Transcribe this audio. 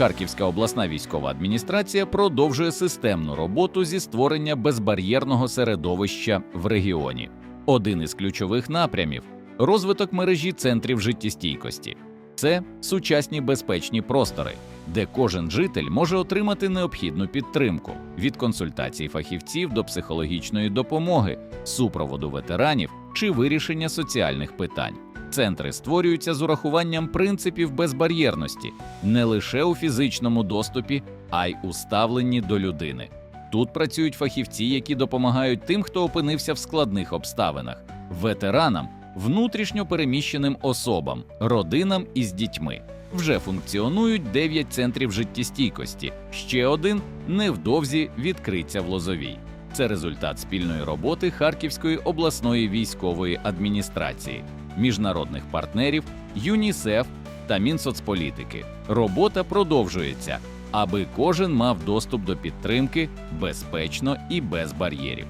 Харківська обласна військова адміністрація продовжує системну роботу зі створення безбар'єрного середовища в регіоні. Один із ключових напрямів розвиток мережі центрів життєстійкості. Це сучасні безпечні простори, де кожен житель може отримати необхідну підтримку від консультацій фахівців до психологічної допомоги, супроводу ветеранів чи вирішення соціальних питань. Центри створюються з урахуванням принципів безбар'єрності не лише у фізичному доступі, а й у ставленні до людини. Тут працюють фахівці, які допомагають тим, хто опинився в складних обставинах, ветеранам, внутрішньо переміщеним особам, родинам із дітьми. Вже функціонують 9 центрів життєстійкості. Ще один невдовзі відкриться в Лозовій. Це результат спільної роботи Харківської обласної військової адміністрації, міжнародних партнерів, ЮНІСЕФ та Мінсоцполітики. Робота продовжується, аби кожен мав доступ до підтримки безпечно і без бар'єрів.